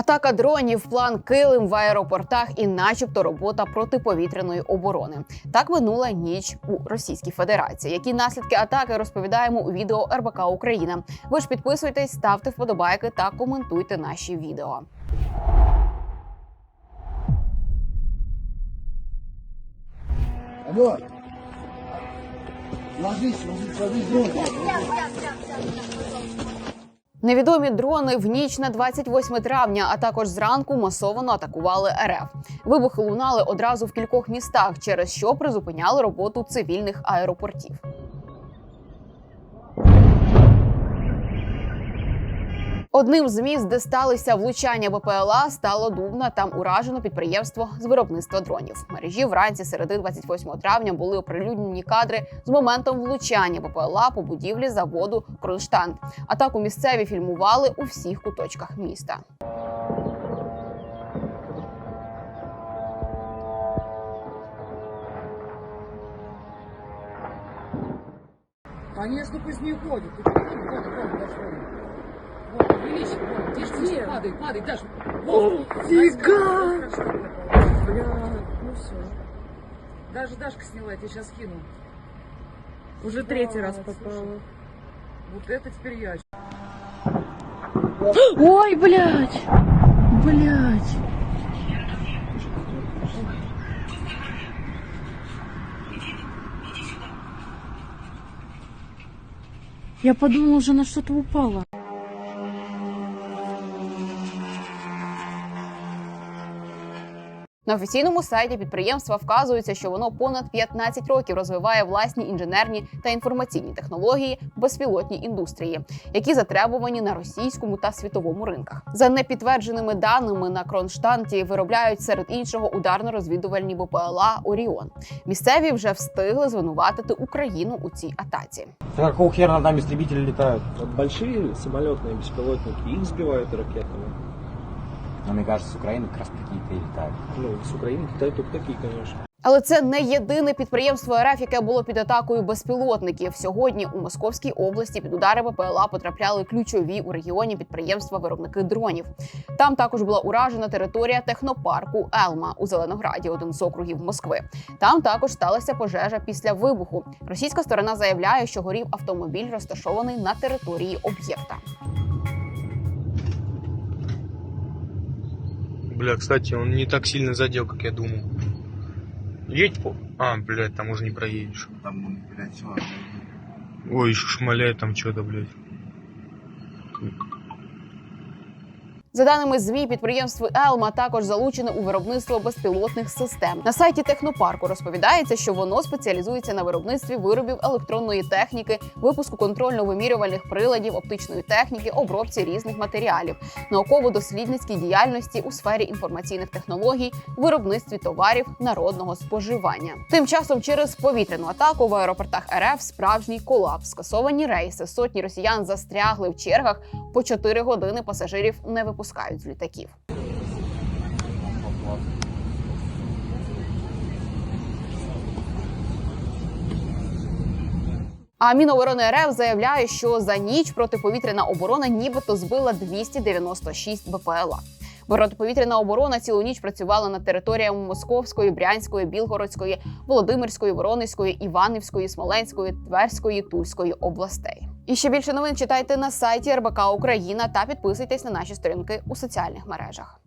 Атака дронів, план килим в аеропортах і, начебто, робота протиповітряної оборони. Так минула ніч у Російській Федерації. Які наслідки атаки розповідаємо у відео РБК Україна. Ви ж підписуйтесь, ставте вподобайки та коментуйте наші відео. Алло. Ложись, ложись, ложись, дрон. Невідомі дрони в ніч на 28 травня, а також зранку масово атакували РФ. Вибухи лунали одразу в кількох містах, через що призупиняли роботу цивільних аеропортів. Одним з міст, де сталися влучання БПЛА, стало Дубна. Там уражено підприємство з виробництва дронів. Мережі вранці середи 28 травня були оприлюднені кадри з моментом влучання БПЛА по будівлі заводу Кронштадт. Атаку місцеві фільмували у всіх куточках міста. Конечно, пусть не уходит. Вот, вот, дошло. Вот, увеличь, вот, тише, тише, падай, падай, Даш. Вот, Фига! Бля, ну все. Даже Дашка сняла, я тебе сейчас скину. Уже третий раз попала. Вот это теперь я. Ой, блядь! Блядь! Я подумала, уже на что-то упала. На офіційному сайті підприємства вказується, що воно понад 15 років розвиває власні інженерні та інформаційні технології в безпілотній індустрії, які затребувані на російському та світовому ринках. За непідтвердженими даними на Кронштадті виробляють серед іншого ударно-розвідувальні БПЛА Оріон. Місцеві вже встигли звинуватити Україну у цій атаці. Какого хера там истребители летают? Вот большие самолетные беспилотники, их сбивают ракетами. Но мне кажется, с Украины как раз какие-то и летают. Ну, с Украины летают только такие, конечно. Але це не єдине підприємство РФ, яке було під атакою безпілотників. Сьогодні у Московській області під удари БПЛА потрапляли ключові у регіоні підприємства виробники дронів. Там також була уражена територія технопарку Елма у Зеленограді, один з округів Москви. Там також сталася пожежа після вибуху. Російська сторона заявляє, що горів автомобіль, розташований на території об'єкта. Бля, кстати, он не так сильно задел, как я думал. Едь по... А, блядь, там уже не проедешь. Там, блядь, все. Ой, шмаляет там что-то, блядь. За даними ЗМІ, підприємство Елма також залучене у виробництво безпілотних систем. На сайті технопарку розповідається, що воно спеціалізується на виробництві виробів електронної техніки, випуску контрольно-вимірювальних приладів, оптичної техніки, обробці різних матеріалів, науково-дослідницькій діяльності у сфері інформаційних технологій, виробництві товарів народного споживання. Тим часом, через повітряну атаку в аеропортах РФ справжній колапс. Скасовані рейси. Сотні росіян застрягли в чергах по 4 години. Пасажирів не випускають з літаків. А Міноборони РФ заявляє, що за ніч протиповітряна оборона нібито збила 296 БПЛА. Протиповітряна оборона цілу ніч працювала на територіях Московської, Брянської, Білгородської, Володимирської, Воронезької, Іванівської, Смоленської, Тверської, Тульської областей. І ще більше новин читайте на сайті РБК Україна та підписуйтесь на наші сторінки у соціальних мережах.